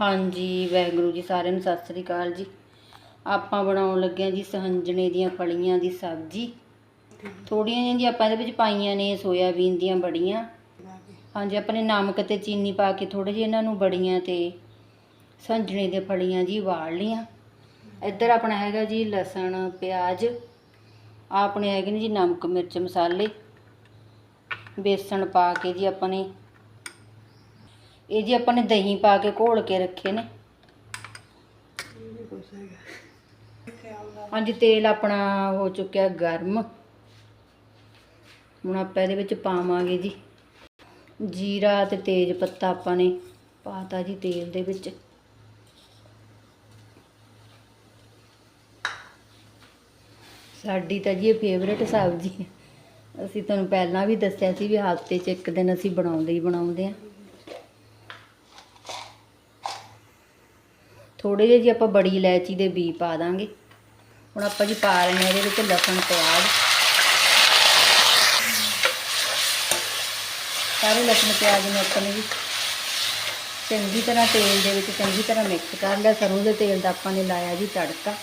ਹਾਂਜੀ, ਵਾਹਿਗੁਰੂ ਜੀ, ਸਾਰਿਆਂ ਨੂੰ ਸਤਿ ਸ੍ਰੀ ਅਕਾਲ ਜੀ। ਆਪਾਂ ਬਣਾਉਣ ਲੱਗੇ ਹਾਂ ਜੀ ਸਹੰਜਣੇ ਦੀਆਂ ਫਲੀਆਂ ਦੀ ਸਬਜ਼ੀ। ਥੋੜੀਆਂ ਜਿਹੀਆਂ ਜੀ ਆਪਾਂ ਇਹਦੇ ਵਿੱਚ ਪਾਈਆਂ ਨੇ, ਸੋਇਆਬੀਨ ਦੀਆਂ ਬੜੀਆਂ। ਹਾਂਜੀ, ਆਪਾਂ ਨੇ ਨਮਕ ਤੇ ਚੀਨੀ ਪਾ ਕੇ ਥੋੜੇ ਜਿਹੇ ਇਹਨਾਂ ਨੂੰ ਬੜੀਆਂ ਤੇ ਸਹੰਜਣੇ ਦੀਆਂ ਫਲੀਆਂ ਜੀ ਵਾਲ ਲੀਆਂ ਇੱਧਰ ਆਪਣਾ ਹੈਗਾ ਜੀ ਲਸਣ, ਪਿਆਜ਼। ਆਪਣੇ ਹੈਗੇ ਨੇ ਜੀ ਨਮਕ, ਮਿਰਚ, ਮਸਾਲੇ। ਬੇਸਣ ਪਾ ਕੇ ਜੀ ਆਪਾਂ ਨੇ ਇਹ ਜੀ ਆਪਾਂ ਨੇ ਦਹੀਂ ਪਾ ਕੇ ਘੋਲ ਕੇ ਰੱਖੇ ਨੇ। ਹਾਂਜੀ, ਤੇਲ ਆਪਣਾ ਹੋ ਚੁੱਕਿਆ ਗਰਮ। ਹੁਣ ਆਪਾਂ ਇਹਦੇ ਵਿੱਚ ਪਾਵਾਂਗੇ ਜੀ। ਜੀਰਾ ਤੇ ਤੇਜ ਪੱਤਾ ਆਪਾਂ ਨੇ ਪਾਤਾ ਜੀ ਤੇਲ ਦੇ ਵਿੱਚ। ਸਾਡੀ ਤਾਂ ਜੀ ਇਹ ਫੇਵਰੇਟ ਸਬਜ਼ੀ ਹੈ। ਅਸੀਂ ਤੁਹਾਨੂੰ ਪਹਿਲਾਂ ਵੀ ਦੱਸਿਆ ਸੀ ਵੀ ਹਫ਼ਤੇ 'ਚ ਇੱਕ ਦਿਨ ਅਸੀਂ ਬਣਾਉਂਦੇ ਹੀ ਬਣਾਉਂਦੇ ਹਾਂ। ਥੋੜੇ ਜਿਹੇ ਜੀ ਆਪਾਂ ਬੜੀ ਇਲਾਇਚੀ ਦੇ ਬੀ ਪਾ ਦਾਂਗੇ। ਹੁਣ ਆਪਾਂ ਜੀ ਪਾ ਰਹੇ ਹਾਂ ਇਹਦੇ ਵਿੱਚ ਲਸਣ ਪਿਆਜ਼। ਸਾਰੇ ਲਸਣ ਪਿਆਜ਼ ਨੂੰ ਆਪਾਂ ਨੇ ਜੀ ਚੰਗੀ ਤਰ੍ਹਾਂ ਤੇਲ ਦੇ ਵਿੱਚ ਚੰਗੀ ਤਰ੍ਹਾਂ ਮਿਕਸ ਕਰ ਲਿਆ। ਸਰੋਂ ਦੇ ਤੇਲ ਦਾ ਆਪਾਂ ਨੇ ਲਾਇਆ ਜੀ ਤੜਕਾ।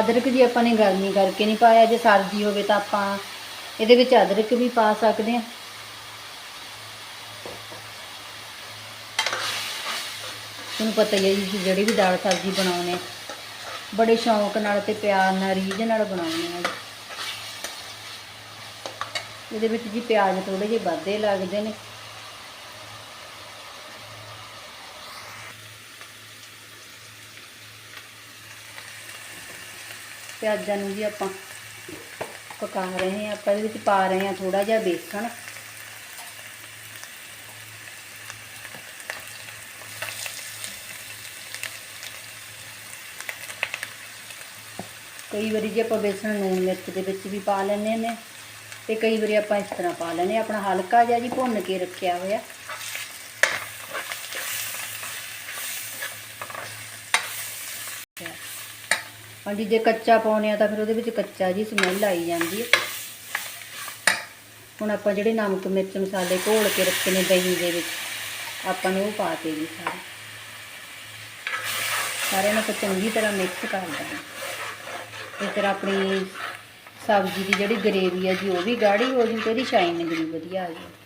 ਅਦਰਕ ਜੀ ਆਪਾਂ ਨੇ ਗਰਮੀ ਕਰਕੇ ਨਹੀਂ ਪਾਇਆ। ਜੇ ਸਰਦੀ ਹੋਵੇ ਤਾਂ ਆਪਾਂ ਇਹਦੇ ਵਿੱਚ ਅਦਰਕ ਵੀ ਪਾ ਸਕਦੇ ਹਾਂ। ਤੁਹਾਨੂੰ ਪਤਾ ਹੀ ਹੈ ਜੀ ਜਿਹੜੀ ਵੀ ਦਾਲ ਸਬਜ਼ੀ ਬਣਾਉਨੇ ਬੜੇ ਸ਼ੌਂਕ ਨਾਲ ਤੇ ਪਿਆਰ ਨਾਲ, ਰੀਝ ਨਾਲ ਬਣਾਉਨੇ ਆ ਇਹਦੇ ਵਿੱਚ ਜੀ ਪਿਆਜ਼ ਥੋੜੇ ਜਿਹੇ ਵੱਧੇ ਲੱਗਦੇ ਨੇ। ਪਿਆਜ਼ਾਂ ਨੂੰ ਵੀ ਆਪਾਂ ਪਕਾ ਰਹੇ ਹਾਂ, ਆਪਾਂ ਇਹਦੇ ਵਿੱਚ ਪਾ ਰਹੇ ਹਾਂ ਥੋੜਾ ਜਿਹਾ ਬੇਸਣ। ਕਈ ਵਾਰੀ ਜੇ ਆਪਾਂ ਬੇਸਣ ਨੂਨ ਮਿਰਚ ਦੇ ਵਿੱਚ ਵੀ ਪਾ ਲੈਂਦੇ ਨੇ ਤੇ ਕਈ ਵਾਰੀ ਆਪਾਂ ਇਸ ਤਰ੍ਹਾਂ ਪਾ ਲੈਂਦੇ ਹਾਂ। ਆਪਣਾ ਹਲਕਾ ਜਿਹਾ ਜੀ ਭੁੰਨ ਕੇ ਰੱਖਿਆ ਹੋਇਆ। ਹਾਂਜੀ ਜੇ ਕੱਚਾ ਪਾਉਨੇ ਆ ਤਾਂ ਫਿਰ ਉਹਦੇ ਵਿੱਚ ਕੱਚਾ ਜੀ ਸਮੈਲ ਆਈ ਜਾਂਦੀ ਹੈ। ਹੁਣ ਆਪਾਂ ਜਿਹੜੇ ਨਮਕ ਮਿਰਚ ਮਸਾਲੇ ਘੋਲ ਕੇ ਰੱਖੇ ਨੇ ਦਹੀਂ ਦੇ ਵਿੱਚ, ਆਪਾਂ ਨੇ ਉਹ ਪਾ ਤੇ ਜੀ ਸਾਰੇ। ਸਾਰਿਆਂ ਨੂੰ ਆਪਾਂ ਚੰਗੀ ਤਰ੍ਹਾਂ ਮਿਕਸ ਕਰ ਦੇਣਾ। ਇਸ ਤਰ੍ਹਾਂ ਆਪਣੀ ਸਬਜ਼ੀ ਦੀ ਜਿਹੜੀ ਗਰੇਵੀ ਹੈ ਜੀ, ਉਹ ਵੀ ਗਾੜੀ ਹੋ ਜੂ ਤੇ ਇਹਦੀ ਸ਼ਾਈਨਿੰਗ ਵੀ ਵਧੀਆ ਆ ਜਾਊ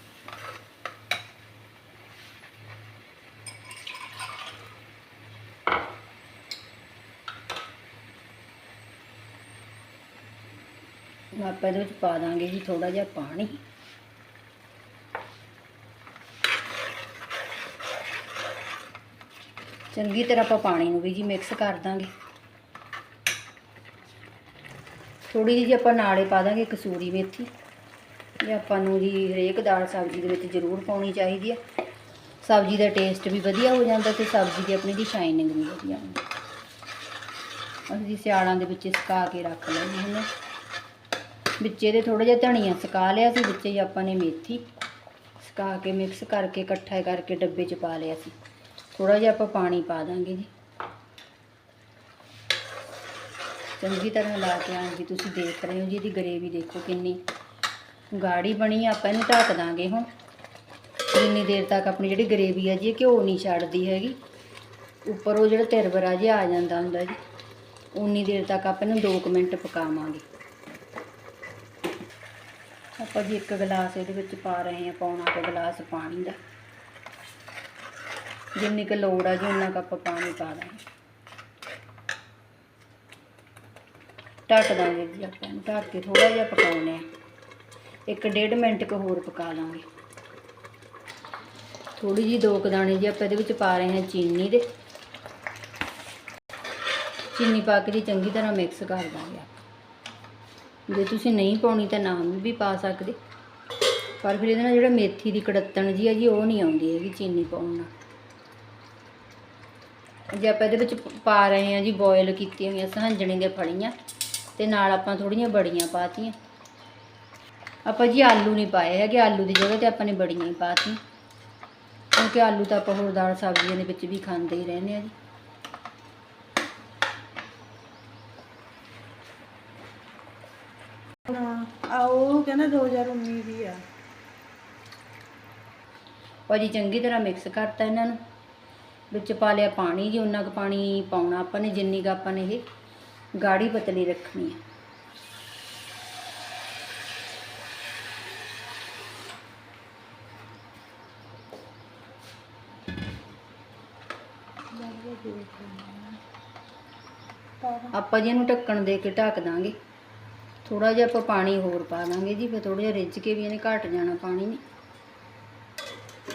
ਆਪਾਂ ਇਹਦੇ ਵਿੱਚ ਪਾ ਦਾਂਗੇ ਜੀ ਥੋੜਾ ਜਿਹਾ ਪਾਣੀ। ਚੰਗੀ ਤਰ੍ਹਾਂ ਆਪਾਂ ਪਾਣੀ ਨੂੰ ਵੀ ਜੀ ਮਿਕਸ ਕਰ ਦਾਂਗੇ। ਥੋੜੀ ਜਿਹੀ ਜੀ ਆਪਾਂ ਨਾਲੇ ਪਾ ਦਾਂਗੇ ਕਸੂਰੀ ਮੇਥੀ। ਇਹ ਆਪਾਂ ਨੂੰ ਜੀ ਹਰੇਕ ਦਾਲ ਸਬਜ਼ੀ ਦੇ ਵਿੱਚ ਜ਼ਰੂਰ ਪਾਉਣੀ ਚਾਹੀਦੀ ਹੈ ਸਬਜ਼ੀ ਦਾ ਟੇਸਟ ਵੀ ਵਧੀਆ ਹੋ ਜਾਂਦਾ ਤੇ ਸਬਜ਼ੀ ਦੀ ਆਪਣੀ ਦੀ ਸ਼ਾਈਨਿੰਗ ਵੀ ਵਧੀਆ ਹੁੰਦੀ ਅਸੀਂ ਸਿਆਲਾਂ ਦੇ ਵਿੱਚ ਸੁਕਾ ਕੇ ਰੱਖ ਲੈਂਦੇ ਹੁੰਦੇ ਵਿੱਚ ਇਹਦੇ ਥੋੜਾ ਜਿਹਾ ਧਨੀਆ ਸੁਕਾ ਲਿਆ ਸੀ, ਵਿੱਚ ਹੀ ਆਪਾਂ ਨੇ ਮੇਥੀ ਸੁਕਾ ਕੇ ਮਿਕਸ ਕਰਕੇ, ਇਕੱਠਾ ਕਰਕੇ ਡੱਬੇ 'ਚ ਪਾ ਲਿਆ ਸੀ। ਥੋੜਾ ਜਿਹਾ ਆਪਾਂ ਪਾਣੀ ਪਾ ਦਾਂਗੇ ਜੀ। ਚੰਗੀ ਤਰ੍ਹਾਂ ਲਾ ਕੇ ਆਂ ਤੁਸੀਂ ਦੇਖ ਰਹੇ ਹੋ ਜੀ, ਇਹਦੀ ਗਰੇਵੀ ਦੇਖੋ ਕਿੰਨੀ ਗਾੜੀ ਬਣੀ ਆਪਾਂ ਇਹਨੂੰ ਢੱਕ ਦਾਂਗੇ ਹੁਣ। ਜਿੰਨੀ ਦੇਰ ਤੱਕ ਆਪਣੀ ਜਿਹੜੀ ਗਰੇਵੀ ਹੈ ਜੀ ਘਿਓ ਨਹੀਂ ਛੱਡਦੀ ਹੈਗੀ। ਉੱਪਰ ਉਹ ਜਿਹੜਾ ਤਿਰਵਰਾ ਜਿਹਾ ਆ ਜਾਂਦਾ ਹੁੰਦਾ ਜੀ, ਉਨੀ ਦੇਰ ਤੱਕ ਆਪਾਂ ਇਹਨੂੰ 2 ਮਿੰਟ ਪਕਾਵਾਂਗੇ। ਆਪਾਂ ਜੀ ਇੱਕ ਗਲਾਸ ਇਹਦੇ ਵਿੱਚ ਪਾ ਰਹੇ ਹਾਂ, ਪੌਣਾ ਕੁ ਗਲਾਸ ਪਾਣੀ ਦਾ। ਜਿੰਨੀ ਕੁ ਲੋੜ ਆ ਜੀ, ਉਨਾ ਕੁ ਆਪਾਂ ਪਾਣੀ ਪਾ ਦਾਂਗੇ। ਢੱਕ ਦਾਂਗੇ ਜੀ ਆਪਾਂ ਇਹਨੂੰ ਢੱਕ ਕੇ ਥੋੜਾ ਜਿਹਾ ਪਕਾਉਣੇ ਆ। ਇੱਕ ਡੇਢ ਮਿੰਟ ਕੁ ਹੋਰ ਪਕਾ ਲਾਂਗੇ ਥੋੜੀ ਜੀ ਦੋ ਕੁ ਜੀ ਆਪਾਂ ਇਹਦੇ ਵਿੱਚ ਪਾ ਰਹੇ ਹਾਂ ਚੀਨੀ ਦੇ। ਚੀਨੀ ਪਾ ਕੇ ਜੀ ਚੰਗੀ ਤਰ੍ਹਾਂ ਮਿਕਸ ਕਰ ਦਾਂਗੇ ਆਪਾਂ। ਜੇ ਤੁਸੀਂ ਨਹੀਂ ਪਾਉਣੀ ਤਾਂ ਨਾ ਵੀ ਪਾ ਸਕਦੇ। ਪਰ ਫਿਰ ਇਹਦੇ ਨਾਲ ਜਿਹੜਾ ਮੇਥੀ ਦੀ ਕੜੱਤਣ ਜੀ ਹੈ ਜੀ, ਉਹ ਨਹੀਂ ਆਉਂਦੀ ਹੈਗੀ ਚੀਨੀ ਪਾਉਣ ਨਾਲ। ਜੇ ਆਪਾਂ ਇਹਦੇ ਵਿੱਚ ਪਾ ਰਹੇ ਹਾਂ ਜੀ, ਬੋਇਲ ਕੀਤੀਆਂ ਹੋਈਆਂ ਸਹੰਜਣੇ ਦੀਆਂ ਫਲੀਆਂ। ਤੇ ਨਾਲ ਆਪਾਂ ਥੋੜੀਆਂ ਬੜੀਆਂ ਪਾਤੀਆਂ। ਆਪਾਂ ਜੀ ਆਲੂ ਨਹੀਂ ਪਾਏ ਹੈਗੇ ਆਲੂ ਦੀ ਜਗ੍ਹਾ ਤੇ ਆਪਾਂ ਨੇ ਬੜੀਆਂ ਹੀ ਪਾਤੀਆਂ। ਕਿਉਂਕਿ ਆਲੂ ਤਾਂ ਆਪਾਂ ਹੋਰ ਦਾਲ ਸਬਜ਼ੀਆਂ ਦੇ ਵਿੱਚ ਵੀ ਖਾਂਦੇ ਹੀ ਰਹਿੰਦੇ ਆ ਜੀ। ਆ ਉਹ ਕਹਿੰਦਾ 2019 ਦੀ ਆ। ਆਪਾਂ ਜੀ ਚੰਗੀ ਤਰ੍ਹਾਂ ਮਿਕਸ ਕਰਤਾ ਇਹਨਾਂ ਨੂੰ। ਵਿੱਚ ਪਾ ਲਿਆ ਪਾਣੀ ਜੀ ਉਨਾ ਕੁ ਪਾਣੀ ਪਾਉਣਾ ਆਪਾਂ ਨੇ ਜਿੰਨੀ ਕੁ ਆਪਾਂ ਨੇ ਇਹ। ਗਾੜੀ ਪਤਲੀ ਰੱਖਣੀ ਹੈ। ਆਪਾਂ ਜੀ ਇਹਨੂੰ ਢੱਕਣ ਦੇ ਕੇ ਢੱਕ ਦਾਂਗੇ। ਥੋੜਾ ਜਿਹਾ ਆਪਾਂ ਪਾਣੀ ਹੋਰ ਪਾ ਦਾਂਗੇ ਜੀ, ਫਿਰ ਥੋੜਾ ਜਿਹਾ ਰਿੱਝ ਕੇ ਵੀ ਇਹਨੇ ਘਟ ਜਾਣਾ ਪਾਣੀ ਨੇ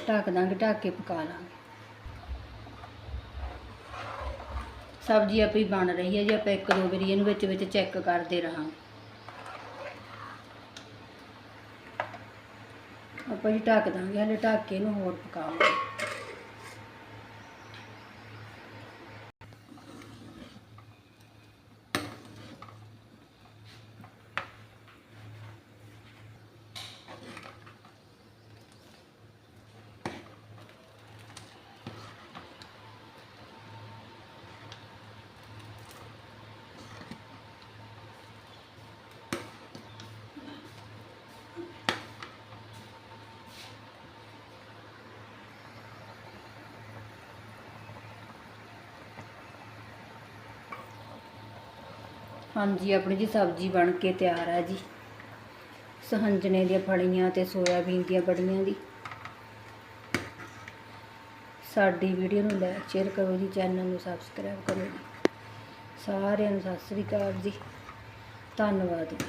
ਢੱਕ ਦਾਂਗੇ, ਢੱਕ ਕੇ ਪਕਾ ਲਾਂਗੇ ਸਬਜ਼ੀ ਆਪਣੀ ਬਣ ਰਹੀ ਹੈ ਜੀ ਆਪਾਂ ਇੱਕ ਦੋ ਵਾਰੀ ਇਹਨੂੰ ਵਿੱਚ ਵਿੱਚ ਚੈੱਕ ਕਰਦੇ ਰਹਾਂਗੇ। ਆਪਾਂ ਜੀ ਢੱਕ ਦਾਂਗੇ, ਹਲੇ ਢੱਕ ਕੇ ਇਹਨੂੰ ਹੋਰ ਪਕਾਵਾਂਗੇ। ਹਾਂਜੀ, ਆਪਣੀ ਜੀ ਸਬਜ਼ੀ ਬਣ ਕੇ ਤਿਆਰ ਹੈ ਜੀ। ਸਹੰਜਣੇ ਦੀਆਂ ਫਲੀਆਂ ਤੇ ਸੋਇਆਬੀਨ ਦੀਆਂ ਬੜੀਆਂ ਦੀ ਸਾਡੀ ਵੀਡੀਓ ਨੂੰ ਲਾਈਕ ਸ਼ੇਅਰ ਕਰੋ ਜੀ ਚੈਨਲ ਨੂੰ ਸਬਸਕ੍ਰਾਈਬ ਕਰੋ ਜੀ। ਸਾਰਿਆਂ ਨੂੰ ਸਤਿ ਸ੍ਰੀ ਅਕਾਲ ਜੀ। ਧੰਨਵਾਦ ਜੀ।